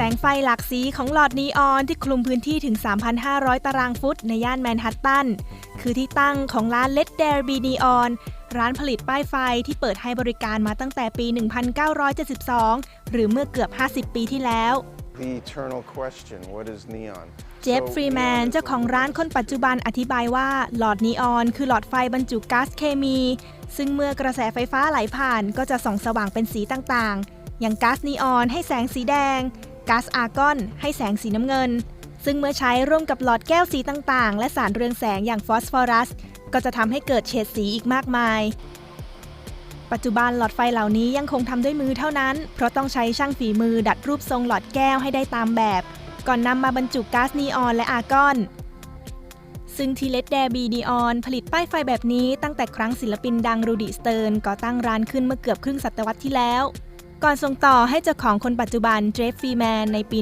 แสงไฟหลากสีของหลอดนีออนที่คลุมพื้นที่ถึง 3,500 ตารางฟุตในย่านแมนฮัตตัน คือที่ตั้งของร้าน Let There Be Neon ร้านผลิตป้ายไฟที่เปิดให้บริการมาตั้งแต่ปี 1972 หรือเมื่อเกือบ 50 ปีที่แล้ว The eternal question what is neon? เจฟ So, ฟรีแมน neon is เจ้าของร้านคนปัจจุบันอธิบายว่าหลอดนีออนคือหลอดไฟบรรจุก๊าซเคมี ซึ่งเมื่อกระแสไฟฟ้าไหลผ่านก็จะส่องสว่างเป็นสีต่างๆ อย่างก๊าซนีออนให้แสงสีแดง ก๊าซอาร์กอน ให้แสงสีน้ำเงิน ซึ่งเมื่อใช้ร่วมกับหลอดแก้วสีต่างๆ และสารเรืองแสงอย่างฟอสฟอรัส ก็จะทำให้เกิดเฉดสีอีกมากมาย ปัจจุบันหลอดไฟเหล่านี้ยังคงทำด้วยมือเท่านั้น เพราะต้องใช้ช่างฝีมือดัดรูปทรงหลอดแก้วให้ได้ตามแบบ ก่อนนำมาบรรจุก๊าซนีออนและอาร์กอนซึ่งทีเลดแดบีนีออนผลิตป้ายไฟแบบนี้ตั้งแต่ครั้งศิลปินดังรูดิสเติร์นก่อตั้งร้านขึ้นเมื่อเกือบครึ่งศตวรรษที่แล้ว ก่อนส่งต่อให้เจ้าของคนปัจจุบันเจฟฟีแมนในปี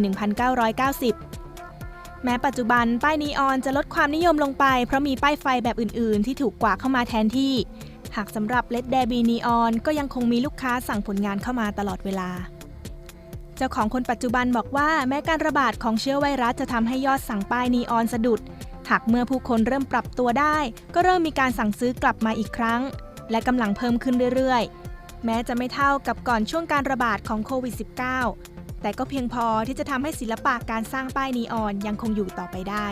1990 แม้ปัจจุบันป้ายนีออนจะลดความนิยมลงไป เพราะมีป้ายไฟแบบอื่น ๆ ที่ถูกกว่าเข้ามาแทนที่ หากสำหรับเลดแดบีนีออนก็ยังคงมีลูกค้าสั่งผลงานเข้ามาตลอดเวลา เจ้าของคนปัจจุบันบอกว่าแม้การระบาดของเชื้อไวรัสจะทำให้ยอดสั่งป้ายนีออนสะดุด หากเมื่อผู้คนเริ่มปรับตัวได้ ก็เริ่มมีการสั่งซื้อกลับมาอีกครั้ง และกำลังเพิ่มขึ้นเรื่อยๆ แม้จะไม่เท่ากับก่อนช่วงการระบาดของโควิด -19 แต่ก็เพียงพอที่จะทำให้ศิลปะการสร้างป้ายนีออนยังคงอยู่ต่อไปได้